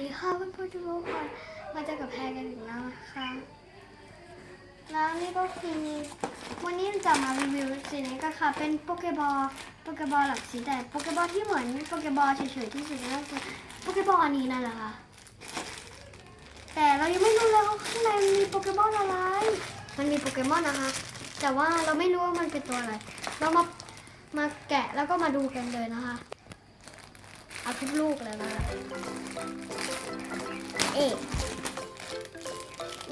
ดีค่ะเพื่อนๆทุกคนมาเจอกับแพรกันอีกแล้วนะคะแล้วนี่ก็คือวันนี้จะมารีวิวสีนี้ก็ค่ะเป็นโปเกบอลโปเกบอลหลักสีแต่โปเกบอลที่เหมือนโปเกบอลเฉยๆที่สุดก็คือโปเกบอลนี้นั่นแหละค่ะแต่เรายังไม่รู้เลยว่าข้างในมันมีโปเกมอนอะไร มันมีโปเกมอนนะคะ แต่ว่าเราไม่รู้ว่ามันเป็นตัวอะไร เรามามาแกะแล้วก็มาดูกันเลยนะคะ เอาทุกลูกเลยนะเอ๊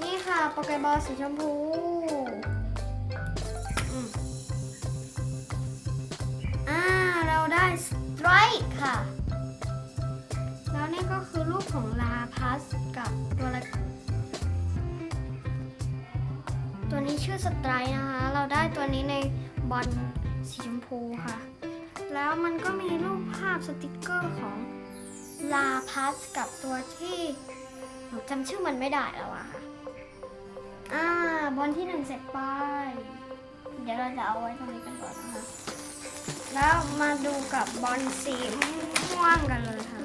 นี่ค่ะโปเกบอลสีชมพูอ่าเราได้สไตรค์ค่ะ แล้วนี่ก็คือรูปของลาพัสกับตัวละตัวนี้ชื่อสไตรค์นะคะ เราได้ตัวนี้ในบอลสีชมพูค่ะ แล้วมันก็มีาพสติกเกอร์ของลาพัสกับตัวที่หนูจำชื่อมันไม่ได้แล้วอะค่ะ อ่าบอลที่หนึ่งเสร็จไป เดี๋ยวเราจะเอาไว้ตรงนี้กันก่อนนะคะ แล้วมาดูกับบอลสีม่วงกันเลยค่ะ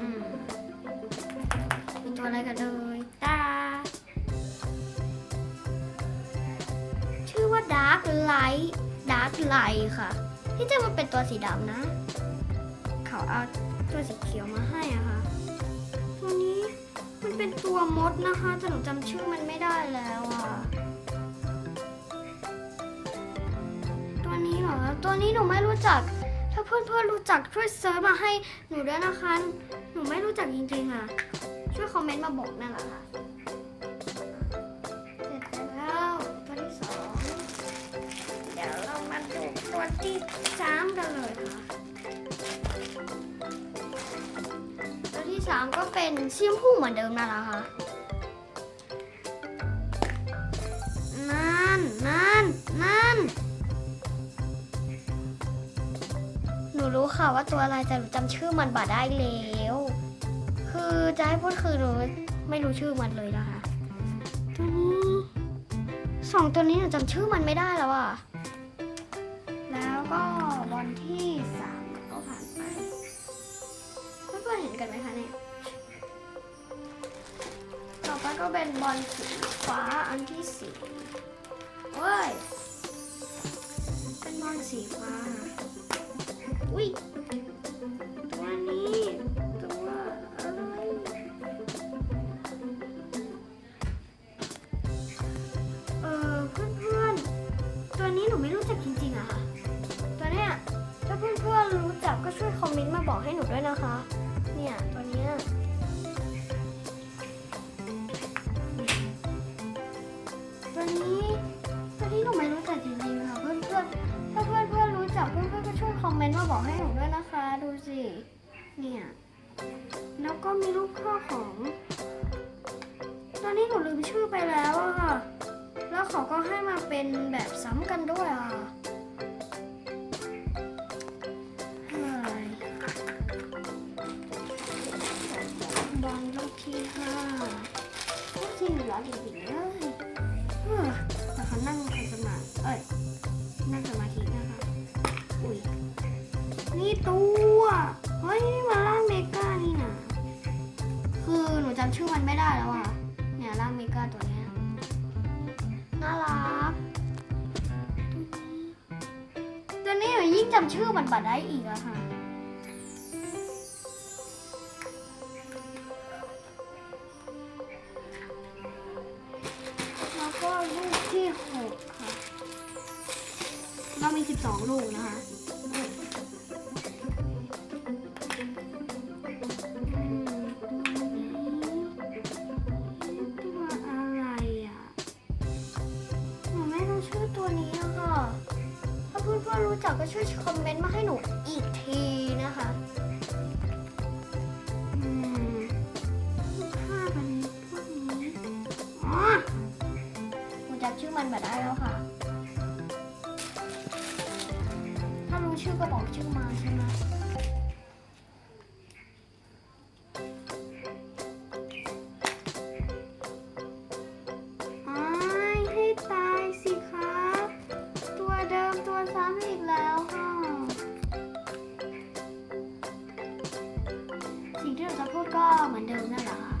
อืมตัวอะไรกันเลยตา ชื่อว่า Dark Light Dark Light ค่ะ ที่จริงมันเป็นตัวสีดำนะ เขาเอาตัวสีเขียวมาให้อะค่ะ ตัวนี้มันเป็นตัวมดนะคะแต่หนูจำชื่อมันไม่ได้แล้วอะตัวนี้เหรอตัวนี้หนูไม่รู้จัก ถ้าเพื่อนๆรู้จักช่วยเซิร์ชมาให้หนูด้วยนะคะ หนูไม่รู้จักจริงๆค่ะช่วยคอมเมนต์มาบอกนั่นแหละค่ะ ที่สามกันเลยค่ะตัวที่สามก็เป็นสีชมพูเหมือนเดิมนั่นแหละค่ะนั่นนั่นนั่นหนูรู้ค่ะว่าตัวอะไรแต่หนูจำชื่อมันบ่ได้แล้ว คือจะให้พูดคือหนูไม่รู้ชื่อมันเลยนะคะตัวนี้สองตัวนี้หนูจำชื่อมันไม่ได้แล้วอะ กันไหมคะเนี่ย ต่อไปก็เป็นบอลสีฟ้าอันที่สี่เว้ย เป็นบอลสีฟ้า อุ้ยตัวนี้ตัวอะไรเออเพื่อนๆ ตัวนี้หนูไม่รู้จักจริงๆอะค่ะ ตัวเนี้ยถ้าเพื่อนๆรู้จักก็ช่วยคอมเมนต์มาบอกให้หนูด้วยนะคะ ตัวนี้ตัวนี้หนูไม่รู้จักจริงๆค่ะเพื่อนๆถ้าเพื่อนๆรู้จักเพื่อนๆก็ช่วยคอมเมนต์มาบอกให้หนูด้วยนะคะ ดูสิ เนี่ย แล้วก็มีรูปพ่อของ ตอนนี้หนูลืมชื่อไปแล้วอะค่ะ แล้วเขาก็ให้มาเป็นแบบซ้ำกันด้วยอะบอลลูกที่ห้าลูกที่เหลือจริงๆเลำชื่อมันไม่ได้แล้วอะ เนี่ยร่างเมกาตัวเนี้ยน่ารัก ตัวนี้หนูยิ่งจำชื่อมันบัดได้อีกอะค่ะแล้วก็ลูกที่หกค่ะ เรามีสิบสองลูกนะคะ ก็ช่วยคอมเมนต์มาให้หนูอีกทีนะคะอืมรูปภามันพวกนี้อ๋อหนูจำชื่อมันมาได้แล้วค่ะ ถ้ารู้ชื่อก็บอกชื่อมาใช่ไหม ที่เราจะพูดก็เหมือนเดิมนั่นแหละค่ะ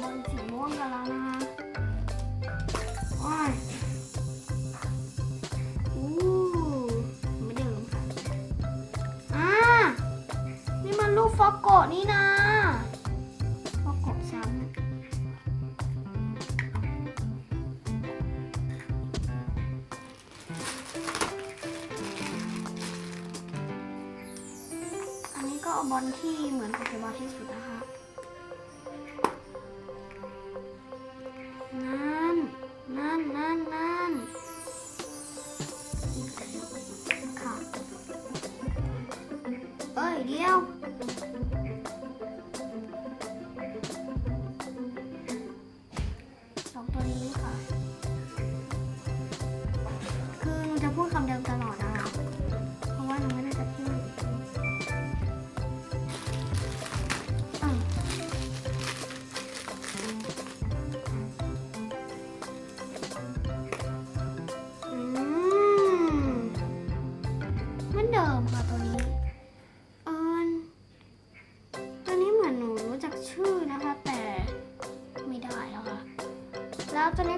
บนสีม่วงกันแล้วนะคะว้ายอู้เหมือนเดิมค่ะอ่านี่มันรูปฟอกโกะนี่นะ บอลที่เหมือนโปเกมอนที่สุดนะคะนั่น นั่น นั่น นั่นค่ะเอ้ยเดียว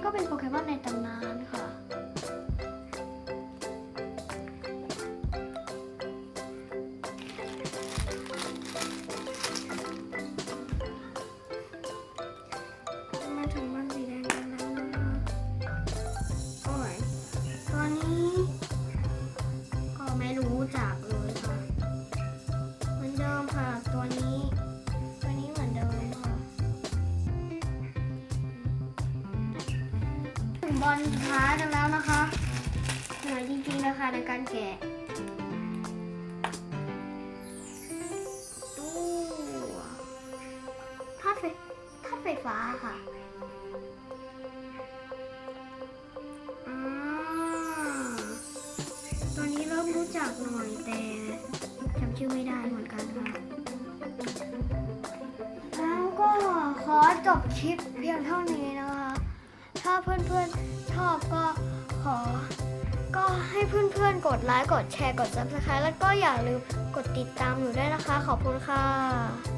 ก็เป็นโปเกมอนในตำนานค่ะ ถึงบอลสุดท้ายกันแล้วนะคะเหนื่อยจริงๆนะคะในการแกะตู้ธาตุไฟธาตุไฟฟ้าค่ะอตัวนี้เริ่มรู้จักหน่อยแต่จำชื่อไม่ได้เหมือนกันค่ะแล้วก็ขอจบคลิปเพียงเท่านี้นะคะ ถ้าเพื่อนๆ ชอบก็ขอ ก็ให้เพื่อนๆ กดไลค์ กดแชร์ กด subscribe แล้วก็อย่าลืมกดติดตามหนูด้วยนะคะ ขอบคุณค่ะ